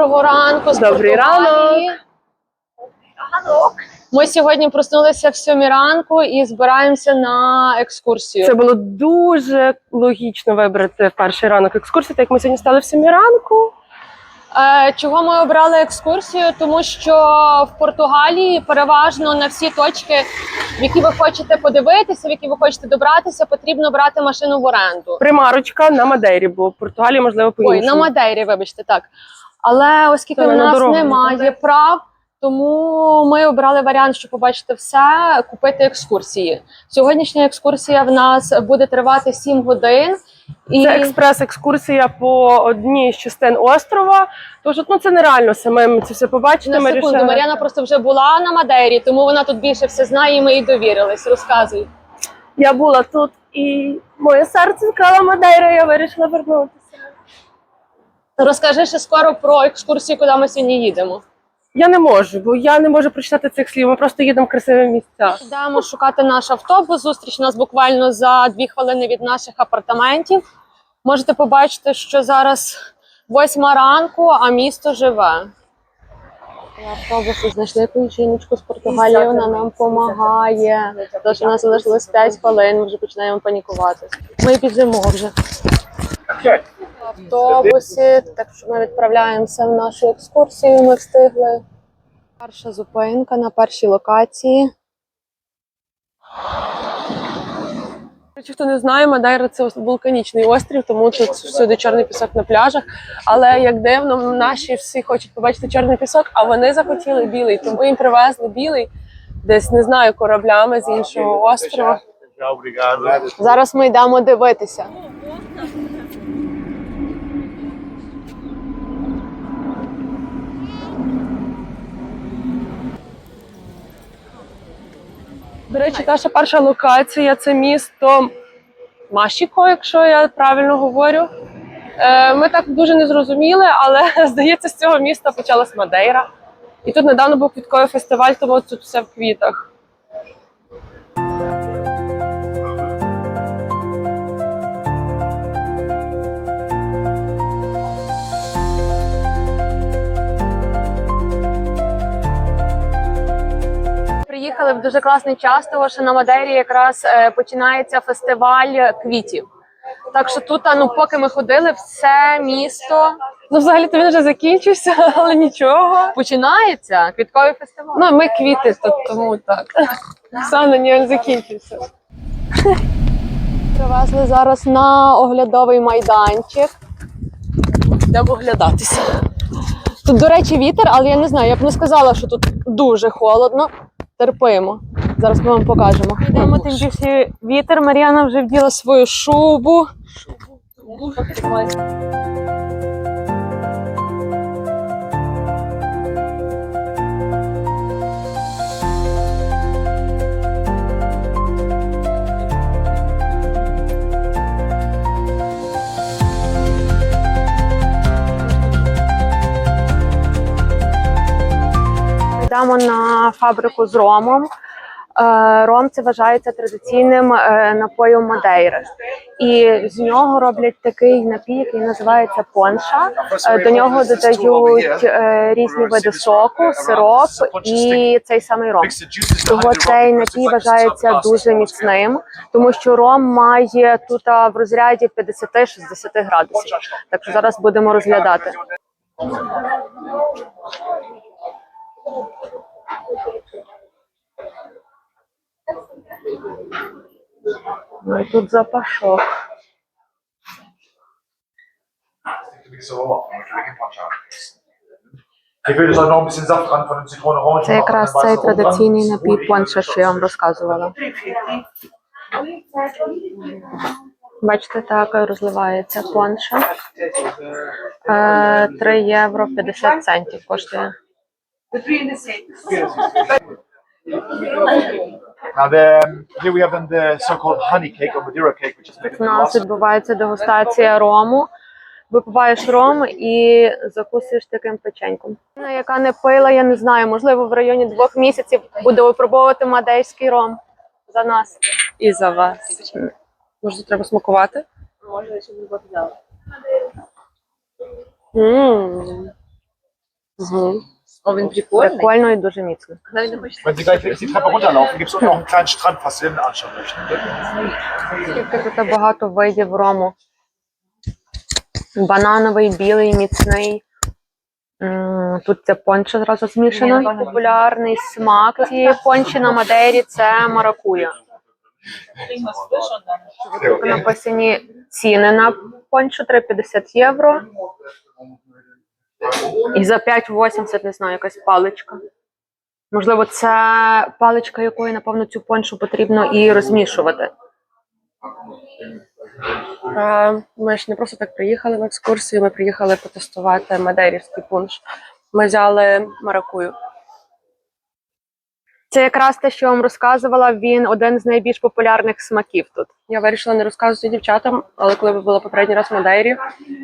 Доброго ранку. Добрий Португалії. Ми сьогодні проснулися в сьомій ранку і збираємося на екскурсію. Це було дуже логічно вибрати перший ранок екскурсії, так як ми сьогодні стали в сьомій ранку. Е, Чого ми обрали екскурсію? Тому що в Португалії переважно на всі точки, в які ви хочете подивитися, в які ви хочете добратися, потрібно брати машину в оренду. Примарочка на Мадейрі, бо в Португалії можливо по Ой, на Мадейрі, вибачте, так. Але оскільки в нас дорогу. немає прав, тому ми обрали варіант, щоб побачити все, купити екскурсії. Сьогоднішня екскурсія в нас буде тривати 7 годин. І Це експрес-екскурсія по одній з частин острова. Тож ну це нереально самим це все побачити. на секунду, рішили- Мар'яна просто вже була на Мадейрі, тому вона тут більше все знає, і ми їй довірились. Розказуй. Я була тут і моє серце склала Мадейра, я вирішила вернутися. Розкажи ще скоро про екскурсію, куди ми сьогодні їдемо. Я не можу, бо я не можу прочитати цих слів. Ми просто їдемо в красиві місця. Йдемо шукати наш автобус. Зустріч нас буквально за дві хвилини від наших апартаментів. Можете побачити, що зараз восьма ранку, а місто живе. Автобуси знайшли якусь жіночку з Португалії, вона нам допомагає. Тож у нас залишилось 5 хвилин, ми вже починаємо панікувати. Ми біжимо вже. В автобусі, так що ми відправляємося в нашу екскурсію. Ми встигли. Перша зупинка на першій локації. Хто не знає, Мадейра це вулканічний острів, тому тут всюди чорний пісок на пляжах. Але як дивно, наші всі хочуть побачити чорний пісок, а вони захотіли білий, тому їм привезли білий десь не знаю кораблями з іншого острова. Зараз ми йдемо дивитися. До речі, наша перша локація це місто Машіко, якщо я правильно говорю. Е, Ми так дуже не зрозуміли, але здається, з цього міста почалась Мадейра. І тут недавно був квітковий фестиваль, тому тут все в квітах. Приїхали в дуже класний час, тому що на Мадейрі якраз е, починається фестиваль квітів. Так що тут, ну, поки ми ходили, все місто Ну, взагалі то він вже закінчився, але нічого. починається. Квітковий фестиваль. Ну, ми квіти, то тому так. Саме ні, він закінчився. Привезли зараз на оглядовий майданчик. Йдемо оглядатися. Тут, до речі, вітер, але я не знаю, я б не сказала, що тут дуже холодно. Терпимо. Зараз ми вам покажемо. Йдемо тим більше вітер. Мар'яна вже вділа свою шубу. Йдемо на фабрику з ромом. Е, Ром це вважається традиційним е, напоєм Мадейри. І з нього роблять такий напій, який називається понша. Е, До нього додають е, різні види соку, сироп і цей самий ром. Того цей напій вважається дуже міцним, тому що ром має тут в розряді 50-60 градусів. Так що зараз будемо розглядати. Ну і тут запашок. Це якраз цей традиційний напій понша, що я вам розказувала. Бачите, так розливається понша. Е, 3 євро 50 центів коштує. Now, the, here we have then the so-called honey cake or Madeira cake, which is made У нас відбувається дегустація рому. Випиваєш ром і закусуєш таким печеньком. Людина, Яка не пила, я не знаю, можливо, в районі двох місяців буде випробовувати мадейський ром за нас. І за вас. Може, треба смакувати? Може, щоб не взяла. О, він прикольний. Прикольно і дуже міцно. Хочеться. Wenn Sie gleich Treppe runterlaufen, gibt es unten auch einen kleinen Strand, was Sie denn anschauen möchten. Скільки тут багато видів рому. Банановий, білий, міцний. М, Тут це пончо зразу змішано. Популярний смак цієї пончі на Мадейрі це маракуя. Тут написані ціни на пончо 3,50 євро. І за 5,80, не знаю, якась паличка. Можливо, це паличка, якою, напевно, цю поншу потрібно і розмішувати. Ми ж не просто так приїхали на екскурсію, ми приїхали протестувати мадейрівський пунш. Ми взяли маракую. Це якраз те, що я вам розказувала. Він один з найбільш популярних смаків тут. Я вирішила не розказувати дівчатам, але коли ви були попередній раз в Мадейрі,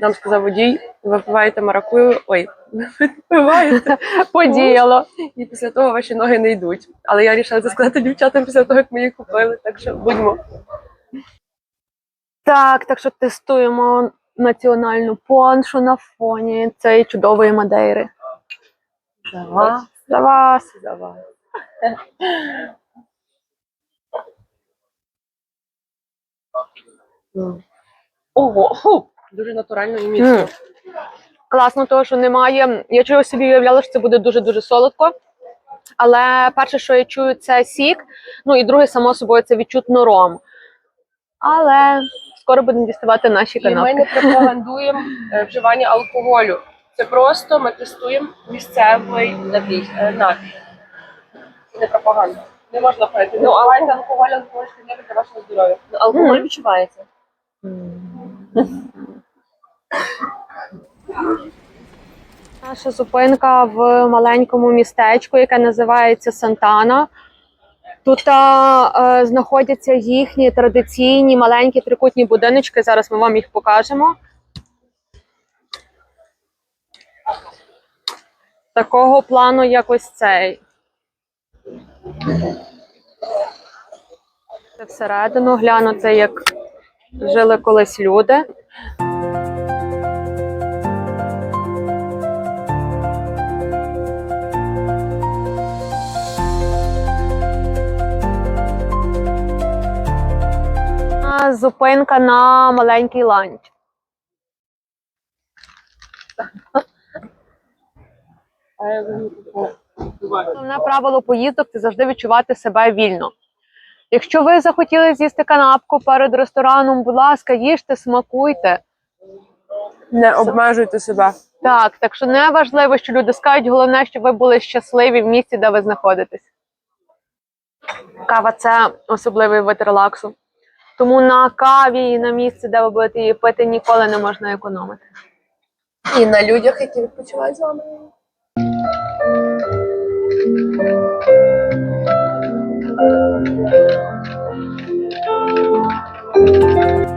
нам сказав водій, ви випиваєте маракую. Ой, ви випиваєте. Подіяло. І після того ваші ноги не йдуть. Але я вирішила це сказати дівчатам після того, як ми їх купили. Так що будьмо. Так, так що тестуємо національну поншу на фоні цієї чудової Мадейри. За вас. За вас, за вас. Ого, фу, дуже натурально і міцно. М. Класно, того, що немає. Я чогось собі уявляла, що це буде дуже-дуже солодко. Але перше, що я чую, це сік. Ну і друге, само собою, це відчутно ром. Але скоро будемо діставати наші І ми канапки. не пропагандуємо е, вживання алкоголю. Це просто ми тестуємо місцевий напій. е, напій. Це не пропаганда. Не можна пити. Ну, але алкоголь, алкоголь не для вашого здоров'я. Ну, алкоголь відчувається. Наша зупинка в маленькому містечку, яке називається Сантана. Тут а, е, знаходяться їхні традиційні маленькі трикутні будиночки. Зараз ми вам їх покажемо. Такого плану, як ось цей. Це всередину глянути, як жили колись люди. Зупинка на маленький ланч. Головне правило поїздок це завжди відчувати себе вільно. Якщо ви захотіли з'їсти канапку перед рестораном, будь ласка, їжте, смакуйте. Не обмежуйте себе. Так, так що не важливо, що люди скажуть, головне, щоб ви були щасливі в місці, де ви знаходитесь. Кава це особливий вид релаксу. Тому на каві і на місці, де ви будете її пити, ніколи не можна економити. І на людях, які відпочивають з вами. Thank you.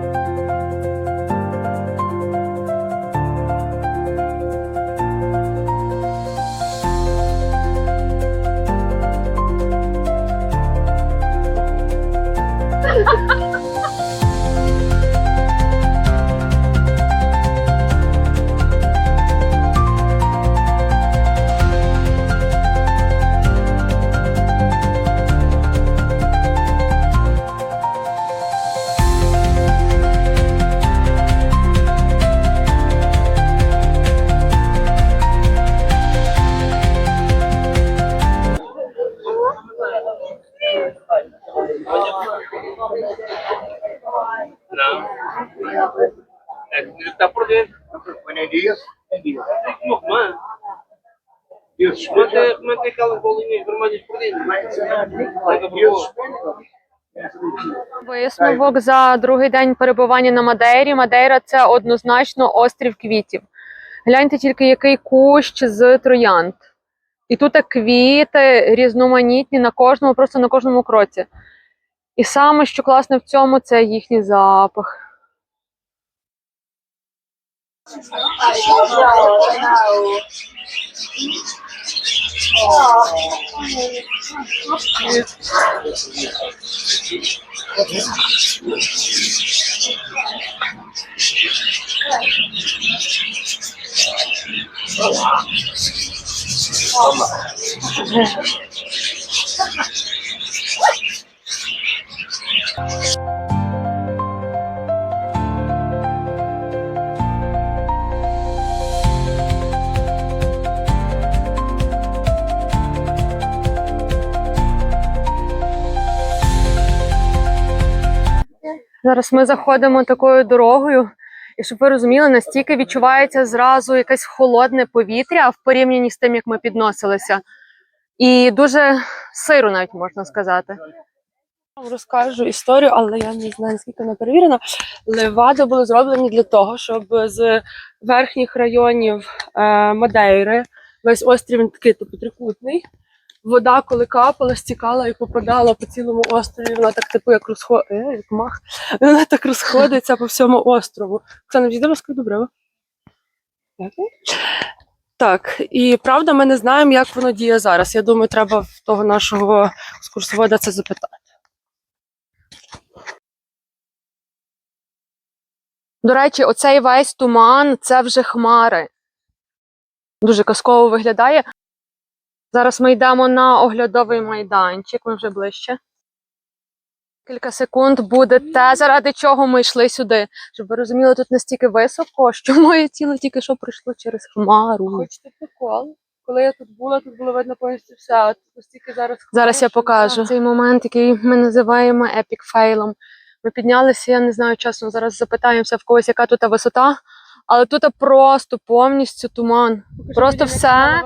Normal. Mantém, mantém aquelas bolinhas vermelhas por dentro. Висновок за другий день перебування на Мадейрі. Мадейра це однозначно острів квітів. Гляньте тільки, який кущ з троянд. І тут квіти різноманітні на кожному, просто на кожному кроці. І саме, що класне в цьому, це їхній запах. 哎呦，你看我，你看我，我挺。Зараз ми заходимо такою дорогою, і щоб ви розуміли, настільки відчувається зразу якесь холодне повітря в порівнянні з тим, як ми підносилися. І дуже сиро, навіть можна сказати. Розкажу історію, але я не знаю, наскільки вона перевірена. Левади були зроблені для того, щоб з верхніх районів е, Мадейри, весь острів він такий типу трикутний. Вода, коли капала, стікала і попадала по цілому острові. Вона так типу як розход... е, як мах. Вона так розходиться по всьому острову. Оксана, будь ласка, добре. Так, і правда, ми не знаємо, як воно діє зараз. Я думаю, треба в того нашого екскурсовода це запитати. До речі, оцей весь туман це вже хмари. Дуже казково виглядає. Зараз ми йдемо на оглядовий майданчик, ми вже ближче. Кілька секунд буде те, заради чого ми йшли сюди. Щоб ви розуміли, тут настільки високо, що моє тіло тільки що пройшло через хмару. Хочете прикол? Коли я тут була, тут було видно повністю все, а тут настільки зараз Зараз я покажу цей момент, який ми називаємо епік фейлом. Ми піднялися, я не знаю чесно, зараз запитаємося в когось, яка тут висота, але тут просто повністю туман. Просто все.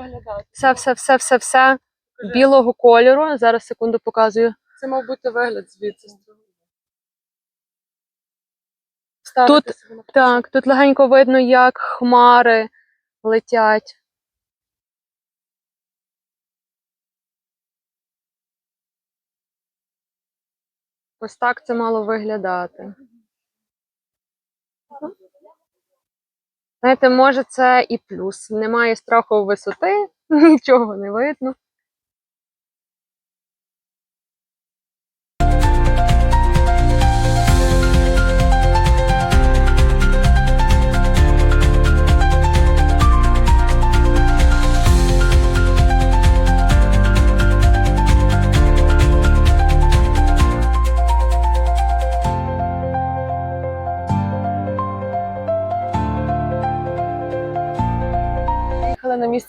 Все, все, все, все, все білого кольору. Зараз секунду показую. Це мав бути вигляд звідси. Тут- Так, тут легенько видно, як хмари летять. Ось так це мало виглядати. Знаєте, може, це і плюс. Немає страху висоти, нічого не видно.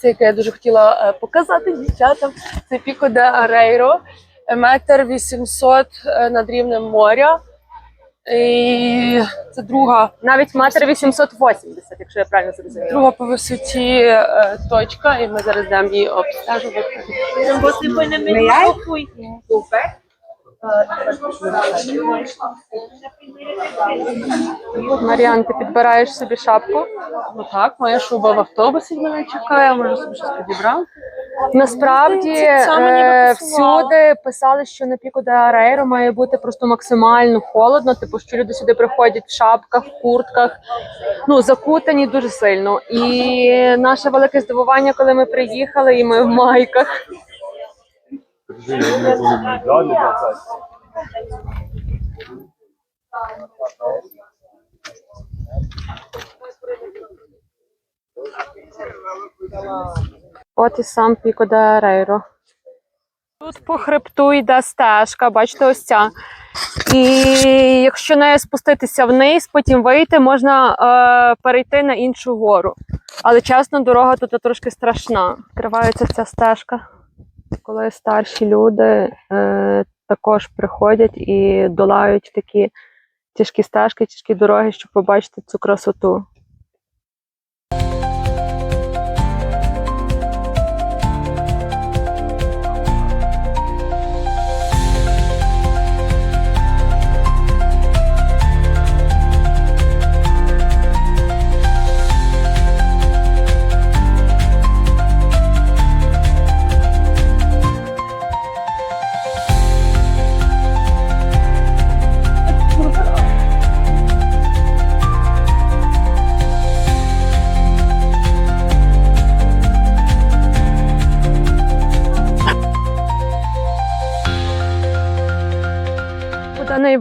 Місце, яке я дуже хотіла е, показати дівчатам. Це Піко де Арейро, метр вісімсот е, над рівнем моря. І це друга, Навіть метр 880, якщо я правильно зрозуміла. друга по висоті е, точка, і ми зараз йдемо її обстежувати. Маріан, ти підбираєш собі шапку. Ну так, моя шуба в автобусі мене чекає, може собі щось підібрав. Насправді ніби е, всюди писали, що на піку де Арейро має бути просто максимально холодно, типу, що люди сюди приходять в шапках, в куртках, ну закутані дуже сильно. І наше велике здивування, коли ми приїхали, і ми в майках. От і сам Піко де Арейро. Тут по хребту йде стежка, бачите, ось ця. І якщо нею спуститися вниз, потім вийти, можна е, перейти на іншу гору. Але чесно, дорога тут трошки страшна. Відкривається ця стежка, коли старші люди е, також приходять і долають такі тяжкі стежки, тяжкі дороги, щоб побачити цю красоту.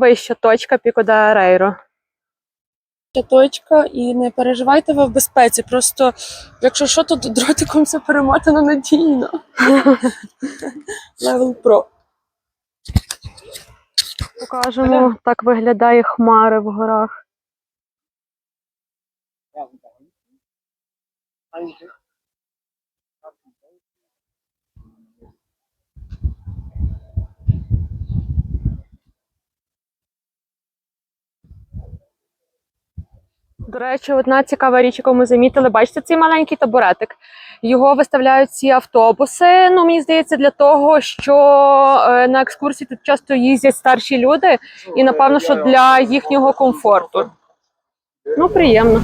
Найвища точка Піко де Арейро. Точка, і не переживайте ви в безпеці. Просто, якщо що, то дротиком все перемотано надійно. Level Pro. Покажемо, так виглядає хмари в горах. До речі, одна цікава річ, яку ми замітили, бачите цей маленький табуретик. Його виставляють ці автобуси. Ну, мені здається, для того, що е, на екскурсії тут часто їздять старші люди, і напевно, що для їхнього комфорту. Ну, приємно.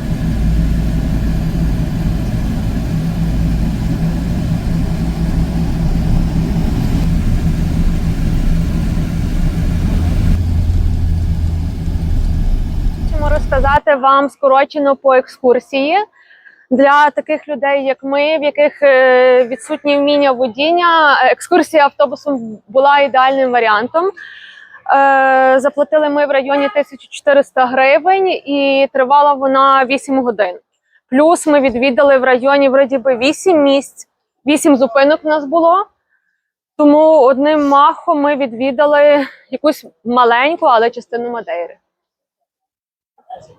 Розказати вам скорочено по екскурсії. Для таких людей, як ми, в яких е, відсутні вміння водіння, екскурсія автобусом була ідеальним варіантом. Е, Заплатили ми в районі 1400 гривень, і тривала вона 8 годин. Плюс ми відвідали в районі вроді би 8 місць, 8 зупинок у нас було. Тому одним махом ми відвідали якусь маленьку, але частину Мадейри. Así es.